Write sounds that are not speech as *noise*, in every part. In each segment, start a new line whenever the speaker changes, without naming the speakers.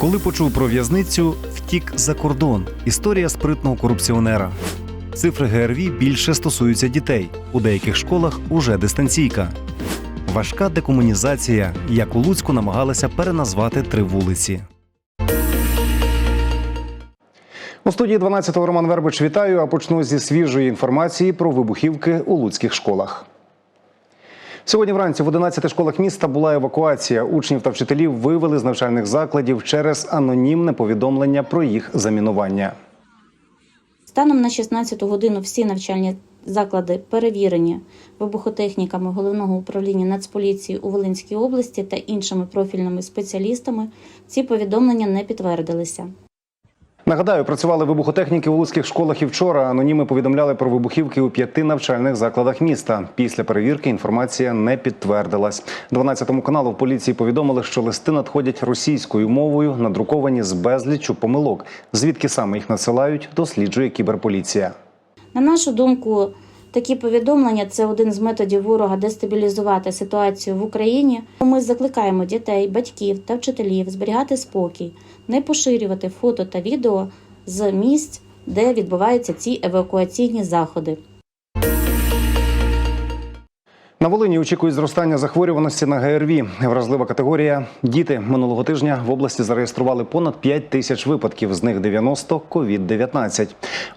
Коли почув про в'язницю, втік за кордон. Історія спритного корупціонера. Цифри ГРВІ більше стосуються дітей. У деяких школах уже дистанційка. Важка декомунізація, як у Луцьку намагалися переназвати три вулиці. У студії 12-го Роман Вербич вітаю. А почну зі свіжої інформації про вибухівки у луцьких школах. Сьогодні вранці в 11 школах міста була евакуація. Учнів та вчителів вивели з навчальних закладів через анонімне повідомлення про їх замінування.
Станом на 16 годину всі навчальні заклади перевірені вибухотехніками головного управління Нацполіції у Волинській області та іншими профільними спеціалістами. Ці повідомлення не підтвердилися.
Нагадаю, працювали вибухотехніки у луцьких школах і вчора. Аноніми повідомляли про вибухівки у п'яти навчальних закладах міста. Після перевірки інформація не підтвердилась. 12 каналу в поліції повідомили, що листи надходять російською мовою, надруковані з безліччю помилок. Звідки саме їх надсилають, досліджує кіберполіція.
На нашу думку, такі повідомлення це один з методів ворога дестабілізувати ситуацію в Україні. Ми закликаємо дітей, батьків та вчителів зберігати спокій, не поширювати фото та відео з місць, де відбуваються ці евакуаційні заходи.
На Волині очікують зростання захворюваності на ГРВІ. Вразлива категорія діти минулого тижня в області зареєстрували понад 5 тисяч випадків, з них 90 – COVID-19.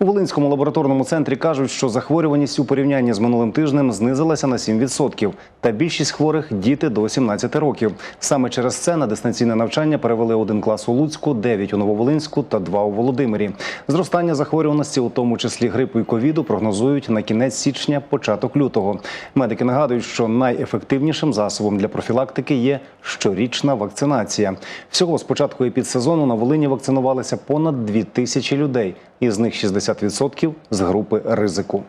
У Волинському лабораторному центрі кажуть, що захворюваність у порівнянні з минулим тижнем знизилася на 7%. Та більшість хворих діти до 17 років. Саме через це на дистанційне навчання перевели один клас у Луцьку, 9 у Нововолинську та 2 у Володимирі. Зростання захворюваності, у тому числі грипу і ковіду, прогнозують на кінець січня, початок лютого. Медики нагадують, що найефективнішим засобом для профілактики є щорічна вакцинація. Всього з початку епідсезону на Волині вакцинувалися понад 2 тисячі людей, із них 60% з групи ризику.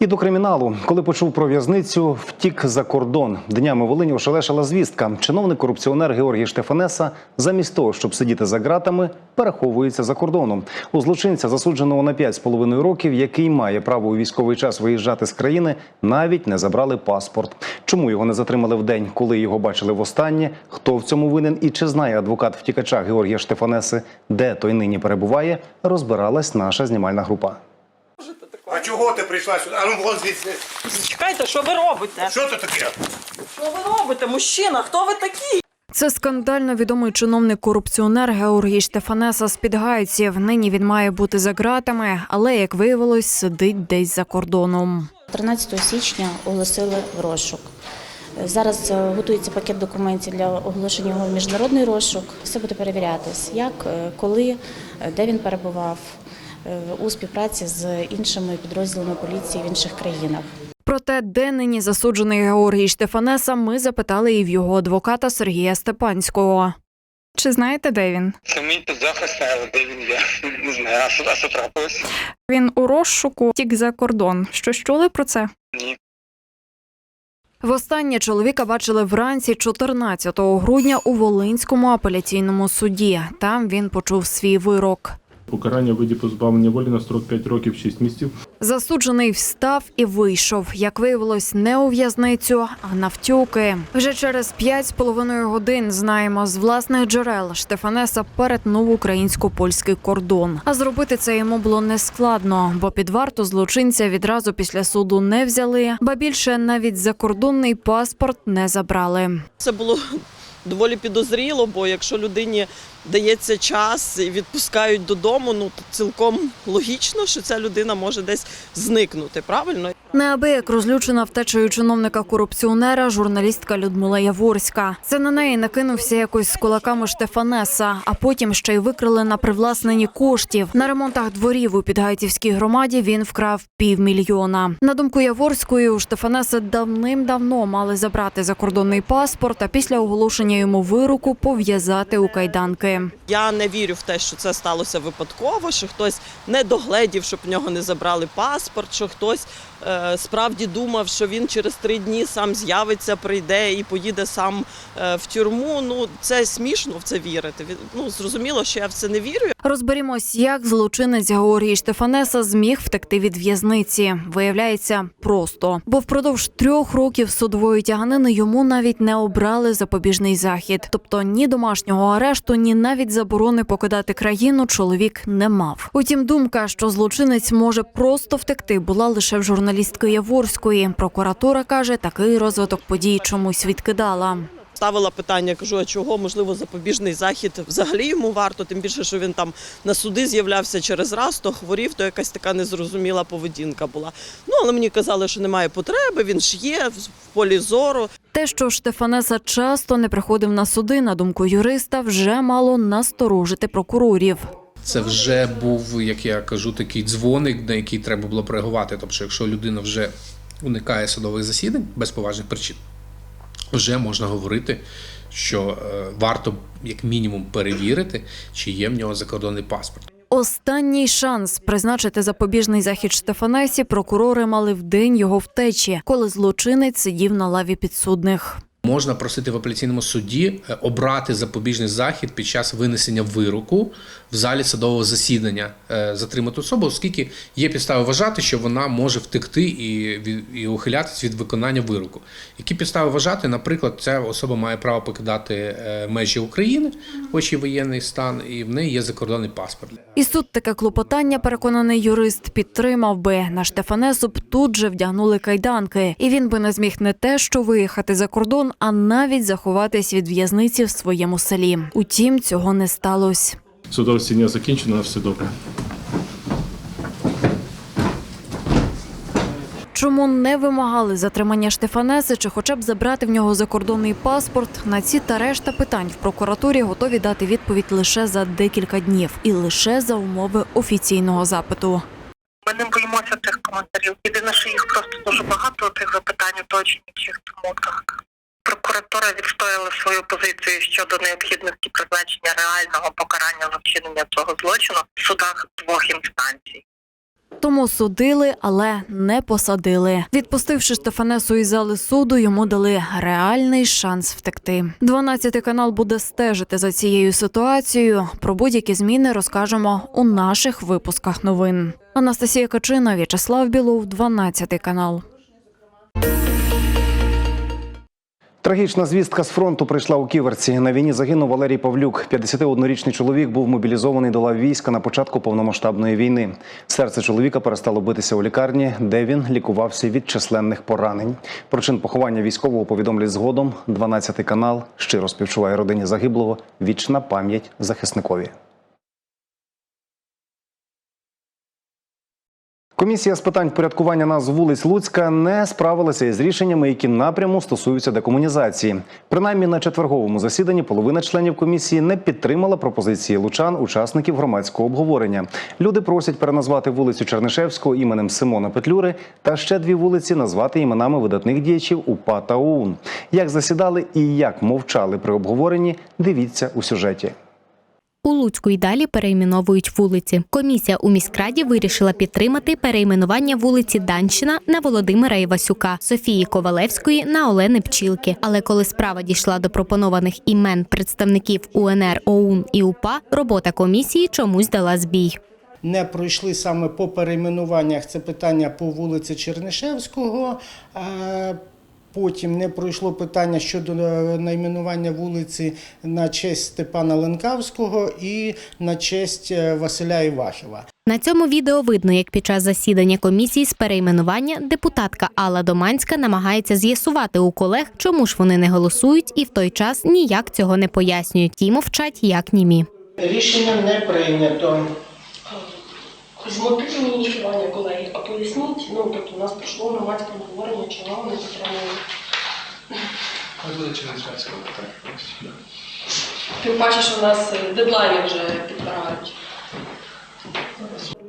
І до криміналу, коли почув про в'язницю, втік за кордон. Днями Волині ошелешила звістка. Чиновник корупціонер Георгій Штефанеса, замість того, щоб сидіти за ґратами, переховується за кордоном. У злочинця, засудженого на 5,5 років, який має право у військовий час виїжджати з країни, навіть не забрали паспорт. Чому його не затримали в день, коли його бачили востаннє? Хто в цьому винен і чи знає адвокат втікача Георгія Штефанеси, де той нині перебуває, розбиралась наша знімальна група.
А чого ти прийшла сюди? А ну вон звідси.
Чекайте, що ви робите?
Що це таке?
Що ви робите, мужчина? Хто ви такі?
Це скандально відомий чиновник-корупціонер Георгій Штефанеса з Підгайців. Нині він має бути за ґратами, але як виявилось, сидить десь за кордоном.
13 січня оголосили в розшук. Зараз е, готується пакет документів для оголошення його в міжнародний розшук. Все буде перевірятись, як, е, коли, е, де він перебував у співпраці з іншими підрозділами поліції в інших країнах.
Проте, де нині засуджений Георгій Штефанеса, ми запитали і в його адвоката Сергія Степанського. Чи знаєте, де він?
Це мій підзахисний, але де він є? *laughs* Не знаю, а що, а що трапилось?
Він у розшуку тік за кордон. Що чули про це?
Ні.
Востаннє чоловіка бачили вранці 14 грудня у Волинському апеляційному суді. Там він почув свій вирок.
Покарання у виді позбавлення волі на строк 5 років 6 місяців.
Засуджений встав і вийшов. Як виявилось, не у в'язницю, а на втюки. Вже через п'ять з половиною годин знаємо з власних джерел. Штефанеса перетнув українсько-польський кордон. А зробити це йому було нескладно, бо під варту злочинця відразу після суду не взяли, ба більше навіть закордонний паспорт не забрали.
Це було доволі підозріло, бо якщо людині дається час і відпускають додому, ну цілком логічно, що ця людина може десь зникнути. Правильно?
Неабияк розлючена втечею чиновника корупціонера журналістка Людмила Яворська. Це на неї накинувся якось з кулаками Штефанеса, а потім ще й викрили на привласненні коштів. На ремонтах дворів у Підгайцівській громаді він вкрав півмільйона. На думку Яворської, у Штефанеса давним-давно мали забрати закордонний паспорт, а після оголошення йому вироку пов'язати у кайданки.
Я не вірю в те, що це сталося випадково, що хтось не догледів, щоб в нього не забрали паспорт, що хтось справді думав, що він через три дні сам з'явиться, прийде і поїде сам е, в тюрму. Ну це смішно в це вірити. Ну зрозуміло, що я в це не вірю.
Розберімось, як злочинець Георгій Штефанеса зміг втекти від в'язниці. Виявляється, просто бо впродовж трьох років судової тяганини йому навіть не обрали запобіжний захід. Тобто ні домашнього арешту, ні навіть заборони покидати країну чоловік не мав. Утім, думка, що злочинець може просто втекти, була лише в журналістки Яворської. Прокуратура каже, такий розвиток подій чомусь відкидала.
Ставила питання, кажу, а чого можливо запобіжний захід взагалі йому варто, тим більше, що він там на суди з'являвся через раз, то хворів, то якась така незрозуміла поведінка була. Ну але мені казали, що немає потреби, він ж є в полі зору.
Те, що Штефанеса часто не приходив на суди, на думку юриста, вже мало насторожити прокурорів.
Це вже був, як я кажу, такий дзвоник, на який треба було реагувати. Тобто, якщо людина вже уникає судових засідань без поважних причин, вже можна говорити, що е, варто як мінімум перевірити, чи є в нього закордонний паспорт.
Останній шанс призначити запобіжний захід Штефанесі прокурори мали в день його втечі, коли злочинець сидів на лаві підсудних.
Можна просити в апеляційному суді е, обрати запобіжний захід під час винесення вироку в залі судового засідання е, затримати особу, оскільки є підстави вважати, що вона може втекти і, від- і ухилятись від виконання вироку. Які підстави вважати, наприклад, ця особа має право покидати е, межі України, хоч і воєнний стан, і в неї є закордонний паспорт.
І суд таке клопотання, переконаний юрист, підтримав би. На Штефанесу б тут же вдягнули кайданки, і він би не зміг не те, що виїхати за кордон, а навіть заховатись від в'язниці в своєму селі. Утім, цього не сталося.
Судове засідання закінчено, все добре.
Чому не вимагали затримання Штефанеси чи хоча б забрати в нього закордонний паспорт? На ці та решта питань в прокуратурі готові дати відповідь лише за декілька днів і лише за умови офіційного запиту.
Ми не боїмося цих коментарів. Єдине, що їх просто дуже багато тих запитань в цих мотках. Прокуратура відстояла свою позицію щодо необхідності призначення реального покарання за вчинення цього злочину в судах двох інстанцій.
Тому судили, але не посадили. Відпустивши Штефанесу із зали суду, йому дали реальний шанс втекти. 12 канал буде стежити за цією ситуацією. Про будь-які зміни розкажемо у наших випусках новин. Анастасія Качина, В'ячеслав Білов, 12 канал.
Трагічна звістка з фронту прийшла у Ківерці. На війні загинув Валерій Павлюк. 51-річний чоловік був мобілізований до лав війська на початку повномасштабної війни. Серце чоловіка перестало битися у лікарні, де він лікувався від численних поранень. Причин поховання військового повідомлять згодом. 12 канал щиро співчуває родині загиблого. Вічна пам'ять захисникові. Комісія з питань впорядкування назв вулиць Луцька не справилася із рішеннями, які напряму стосуються декомунізації. Принаймні на четверговому засіданні половина членів комісії не підтримала пропозиції лучан, учасників громадського обговорення. Люди просять переназвати вулицю Чернишевського іменем Симона Петлюри та ще дві вулиці назвати іменами видатних діячів УПА та ОУН. Як засідали і як мовчали при обговоренні, дивіться у сюжеті.
У Луцьку й далі перейменовують вулиці. Комісія у міськраді вирішила підтримати перейменування вулиці Данщина на Володимира Івасюка, Софії Ковалевської на Олени Пчілки. Але коли справа дійшла до пропонованих імен представників УНР, ОУН і УПА, робота комісії чомусь дала збій.
не пройшли саме по перейменуваннях. Це питання по вулиці Чернишевського. Потім не пройшло питання щодо е, найменування вулиці на честь Степана Ленкавського і на честь е, Василя Івахіва.
На цьому відео видно, як під час засідання комісії з перейменування депутатка Алла Доманська намагається з'ясувати у колег, чому ж вони не голосують, і в той час ніяк цього не пояснюють. Ті мовчать як німі.
Рішення не прийнято.
Змотивні ініціювання, колеги, а поясніть, ну тобто у нас пройшло громадське обговорення, чого не підтримуємо. Тим паче, що у нас е, дедлайни вже підбирають.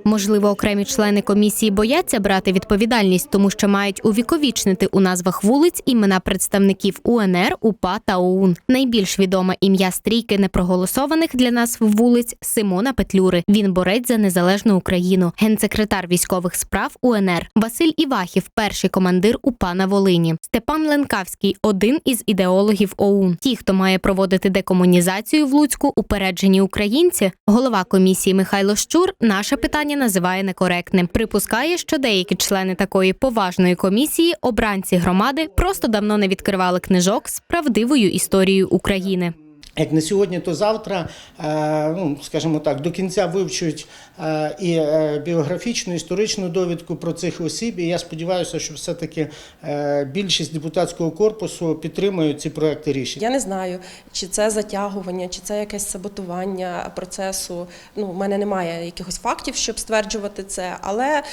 Можливо, окремі члени комісії бояться брати відповідальність, тому що мають увіковічнити у назвах вулиць імена представників УНР, УПА та ОУН. Найбільш відоме ім'я стрійки непроголосованих для назв вулиць Симона Петлюри. Він борець за незалежну Україну, генсекретар військових справ УНР. Василь Івахів, перший командир УПА на Волині. Степан Ленкавський один із ідеологів ОУН. Ті, хто має проводити декомунізацію в Луцьку, упереджені українці. Голова комісії Михайло Щур наше питання називає некоректним. Припускає, що деякі члени такої поважної комісії, обранці громади, просто давно не відкривали книжок з правдивою історією України.
Як не сьогодні, то завтра, е, ну скажімо так, до кінця вивчують е, і е, біографічну, історичну довідку про цих осіб. І я сподіваюся, що все-таки більшість депутатського корпусу підтримують ці проекти рішень.
Я не знаю, чи це затягування, чи це якесь саботування процесу. Ну, в мене немає якихось фактів, щоб стверджувати це, але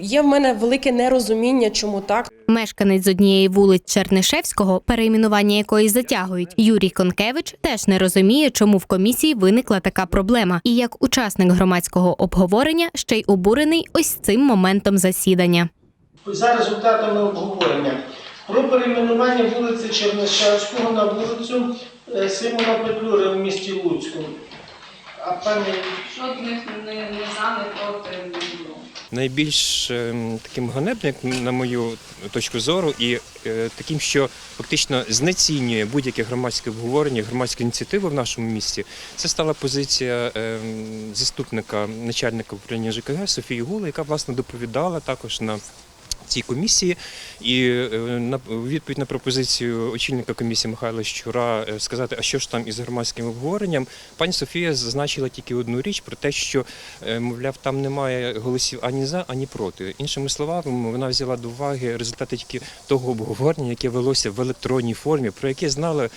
є в мене велике нерозуміння, чому так.
Мешканець з однієї вулиць Чернишевського, перейменування якої затягують, Юрій Конкевич, теж не розуміє, чому в комісії виникла така проблема, і як учасник громадського обговорення ще й обурений ось цим моментом засідання.
За результатами обговорення про перейменування вулиці Чернишевського на вулицю е, Симона Петлюри в місті Луцьку. А пані
Жодних не, не за, не проти не було.
Найбільш ем, таким ганебним, на мою точку зору, і е, таким, що фактично знецінює будь-яке громадське обговорення, громадські ініціативи в нашому місті. Це стала позиція ем, заступника начальника управління ЖКГ Софії Гули, яка власне доповідала також на. Цій комісії і е, на відповідь на пропозицію очільника комісії Михайла Щура е, сказати, а що ж там із громадським обговоренням, пані Софія зазначила тільки одну річ про те, що е, мовляв, там немає голосів ані за, ані проти. Іншими словами, вона взяла до уваги результати тільки того обговорення, яке велося в електронній формі, про яке знала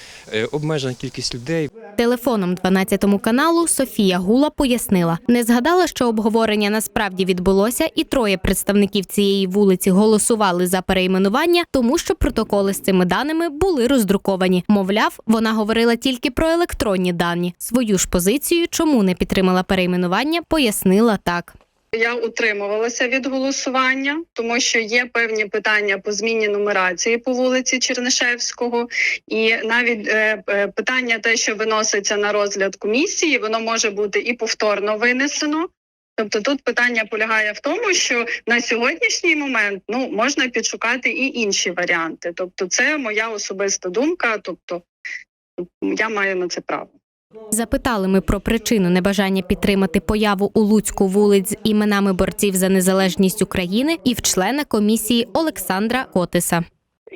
обмежена кількість людей.
Телефоном 12 каналу Софія Гула пояснила, не згадала, що обговорення насправді відбулося, і троє представників цієї вулиці голосували за перейменування, тому що протоколи з цими даними були роздруковані. Мовляв, вона говорила тільки про електронні дані. Свою ж позицію, чому не підтримала перейменування, пояснила так.
Я утримувалася від голосування, тому що є певні питання по зміні нумерації по вулиці Чернишевського, і навіть е, е, питання, те, що виноситься на розгляд комісії, воно може бути і повторно винесено. Тобто тут питання полягає в тому, що на сьогоднішній момент ну можна підшукати і інші варіанти. Тобто, це моя особиста думка. Тобто я маю на це право.
Запитали ми про причину небажання підтримати появу у Луцьку вулиць з іменами борців за незалежність України і в члена комісії Олександра Котиса.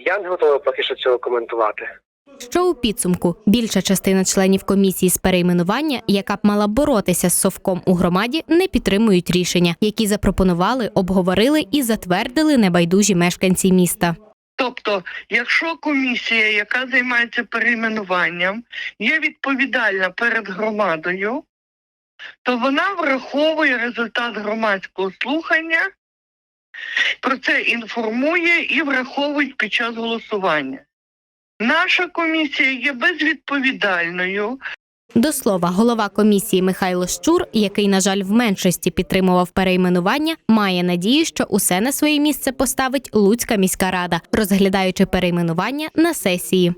Я не готовий поки що цього коментувати.
Що у підсумку більша частина членів комісії з перейменування, яка б мала боротися з совком у громаді, не підтримують рішення, які запропонували, обговорили і затвердили небайдужі мешканці міста.
Тобто, якщо комісія, яка займається перейменуванням, є відповідальна перед громадою, то вона враховує результат громадського слухання, про це інформує і враховує під час голосування. Наша комісія є безвідповідальною,
До слова, голова комісії Михайло Щур, який, на жаль, в меншості підтримував перейменування, має надію, що усе на своє місце поставить Луцька міська рада, розглядаючи перейменування на сесії.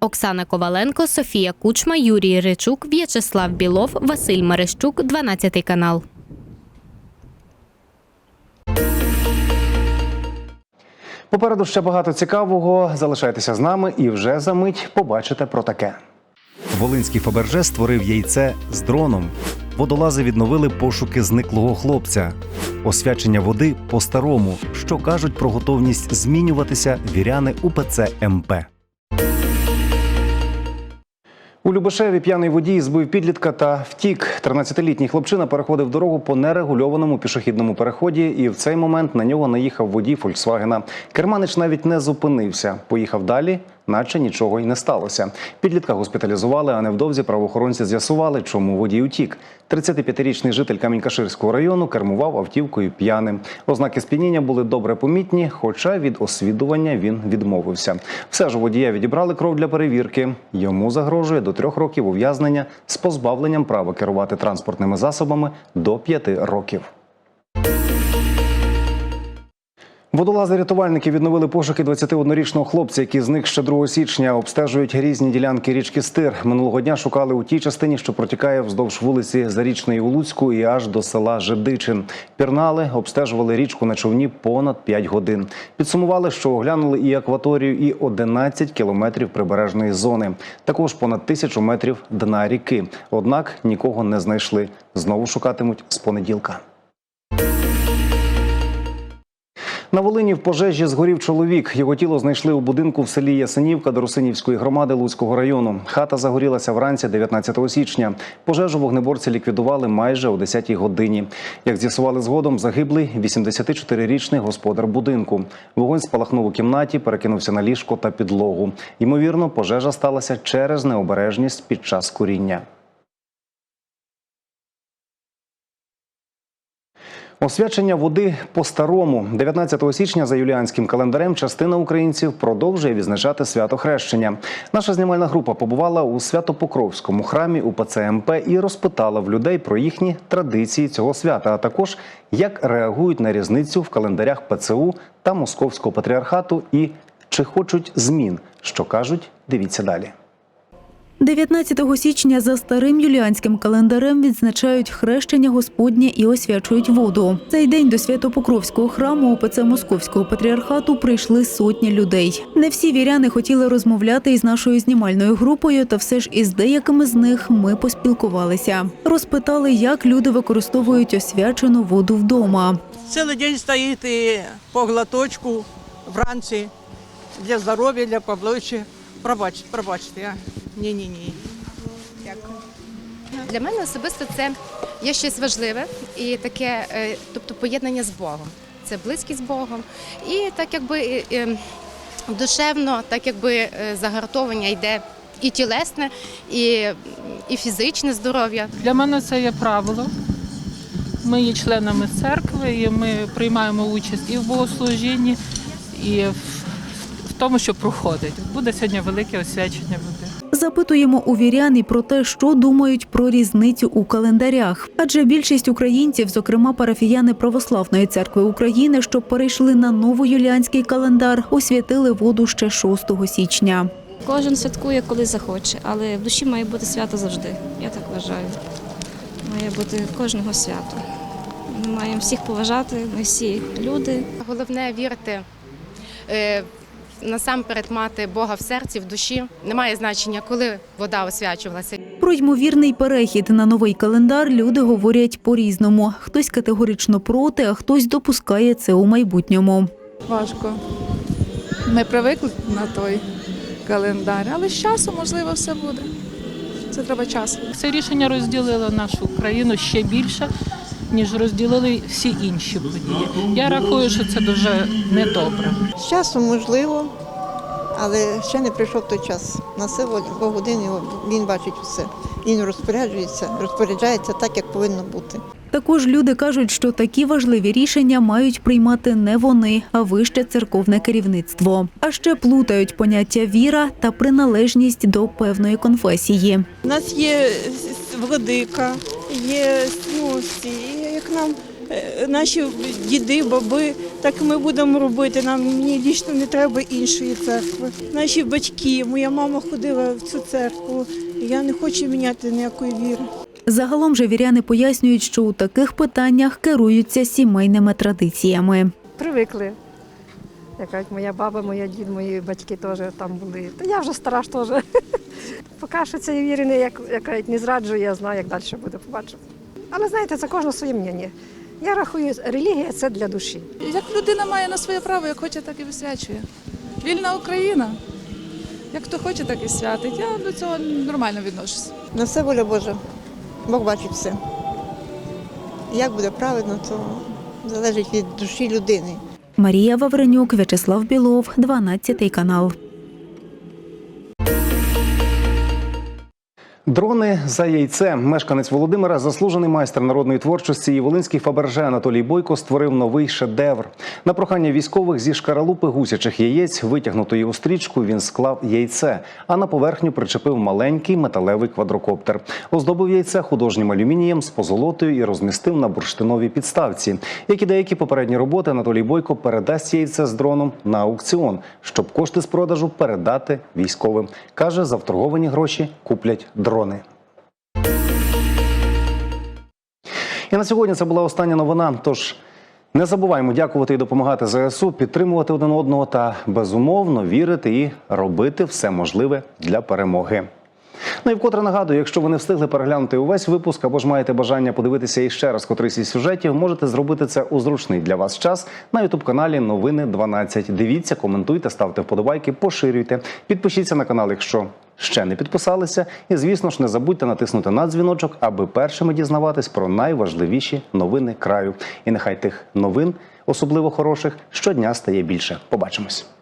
Оксана Коваленко, Софія Кучма, Юрій Ричук, В'ячеслав Білов, Василь Мерещук, 12 канал.
Попереду ще багато цікавого. Залишайтеся з нами і вже за мить побачите про таке. Волинський Фаберже створив яйце з дроном. Водолази відновили пошуки зниклого хлопця. Освячення води по-старому. Що кажуть про готовність змінюватися віряни УПЦ МП. У Любешеві п'яний водій збив підлітка та втік. 13-літній хлопчина переходив дорогу по нерегульованому пішохідному переході, і в цей момент на нього наїхав водій Фольксвагена. Керманич навіть не зупинився. Поїхав далі наче нічого й не сталося. Підлітка госпіталізували, а невдовзі правоохоронці з'ясували, чому водій утік. 35-річний житель Камінькаширського району кермував автівкою п'яним. Ознаки сп'яніння були добре помітні, хоча від освідування він відмовився. Все ж водія відібрали кров для перевірки. Йому загрожує до трьох років ув'язнення з позбавленням права керувати транспортними засобами до п'яти років. Водолази-рятувальники відновили пошуки 21-річного хлопця, який зник ще 2 січня. Обстежують різні ділянки річки Стир. Минулого дня шукали у тій частині, що протікає вздовж вулиці Зарічної у Луцьку і аж до села Жидичин. Пірнали, обстежували річку на човні понад 5 годин. Підсумували, що оглянули і акваторію, і 11 кілометрів прибережної зони. Також понад тисячу метрів дна ріки. Однак нікого не знайшли. Знову шукатимуть з понеділка. На Волині в пожежі згорів чоловік. Його тіло знайшли у будинку в селі Ясенівка Доросинівської громади Луцького району. Хата загорілася вранці 19 січня. Пожежу вогнеборці ліквідували майже о 10-й годині. Як з'ясували згодом, загиблий 84-річний господар будинку. Вогонь спалахнув у кімнаті, перекинувся на ліжко та підлогу. Ймовірно, пожежа сталася через необережність під час куріння. Освячення води по-старому 19 січня за юліанським календарем частина українців продовжує відзначати свято хрещення. Наша знімальна група побувала у Свято-Покровському храмі УПЦ МП і розпитала в людей про їхні традиції цього свята, а також як реагують на різницю в календарях ПЦУ та Московського патріархату і чи хочуть змін. Що кажуть, дивіться далі.
19 січня за старим юліанським календарем відзначають хрещення Господнє і освячують воду. Цей день до Свято-Покровського храму ОПЦ Московського патріархату прийшли сотні людей. Не всі віряни хотіли розмовляти із нашою знімальною групою, та все ж із деякими з них ми поспілкувалися. Розпитали, як люди використовують освячену воду вдома.
Цілий день стоїти по глоточку вранці для здоров'я, для поближче. Пробач, пробачте, я ні, ні, ні.
Для мене особисто це є щось важливе і таке, е, тобто поєднання з Богом. Це близькість з Богом. І так якби е, е, душевно, так якби загартовання йде і тілесне, і, і фізичне здоров'я.
Для мене це є правило. Ми є членами церкви, і ми приймаємо участь і в богослужінні, і в, в тому, що проходить. Буде сьогодні велике освячення води.
Запитуємо у вірян і про те, що думають про різницю у календарях. Адже більшість українців, зокрема парафіяни Православної церкви України, що перейшли на новоюліанський календар, освятили воду ще 6 січня.
Кожен святкує, коли захоче, але в душі має бути свято завжди. Я так вважаю. Має бути кожного свято. Ми маємо всіх поважати, ми всі люди.
Головне вірити. Насамперед мати Бога в серці, в душі. Немає значення, коли вода освячувалася.
Про ймовірний перехід на новий календар люди говорять по-різному. Хтось категорично проти, а хтось допускає це у майбутньому.
Важко. Ми привикли на той календар, але з часом, можливо, все буде. Це треба час.
Це рішення розділило нашу країну ще більше, ніж розділили всі інші події. Я рахую, що це дуже недобре.
З часом можливо, але ще не прийшов той час. На Бог один, і він бачить все. Він розпоряджується, розпоряджається так, як повинно бути.
Також люди кажуть, що такі важливі рішення мають приймати не вони, а вище церковне керівництво. А ще плутають поняття віра та приналежність до певної конфесії.
У нас є владика, є ну, всі, нам е, наші діди, баби, так ми будемо робити. Нам мені дійсно не треба іншої церкви. Наші батьки, моя мама ходила в цю церкву. Я не хочу міняти ніякої віри.
Загалом же віряни пояснюють, що у таких питаннях керуються сімейними традиціями.
Привикли. Як кажуть, моя баба, моя дід, мої батьки теж там були. Та я вже стара ж теж. *laughs* Поки що цієї віри не, як, як не зраджую, я знаю, як далі буде, побачимо. Але знаєте, це кожне своє мнення. Я рахую, релігія це для душі.
Як людина має на своє право, як хоче, так і висвячує. Вільна Україна. Як хто хоче, так і святить. Я до цього нормально відношусь.
На все воля Божа. Бог бачить все. Як буде правильно, то залежить від душі людини.
Марія Вавренюк, В'ячеслав Білов, 12 канал.
Дрони за яйце. Мешканець Володимира, заслужений майстер народної творчості і волинський фаберже Анатолій Бойко створив новий шедевр. На прохання військових зі шкаралупи гусячих яєць, витягнутої у стрічку, він склав яйце, а на поверхню причепив маленький металевий квадрокоптер. Оздобив яйце художнім алюмінієм з позолотою і розмістив на бурштиновій підставці. Як і деякі попередні роботи, Анатолій Бойко передасть яйце з дроном на аукціон, щоб кошти з продажу передати військовим. Каже, за вторговані гроші куплять дрони. І на сьогодні це була остання новина. Тож не забуваємо дякувати і допомагати ЗСУ, підтримувати один одного та безумовно вірити і робити все можливе для перемоги. Ну і вкотре нагадую, якщо ви не встигли переглянути увесь випуск або ж маєте бажання подивитися іще раз котрийсь із сюжетів, можете зробити це у зручний для вас час на ютуб-каналі Новини 12. Дивіться, коментуйте, ставте вподобайки, поширюйте, підпишіться на канал, якщо ще не підписалися. І звісно ж, не забудьте натиснути на дзвіночок, аби першими дізнаватись про найважливіші новини краю. І нехай тих новин, особливо хороших, щодня стає більше. Побачимось.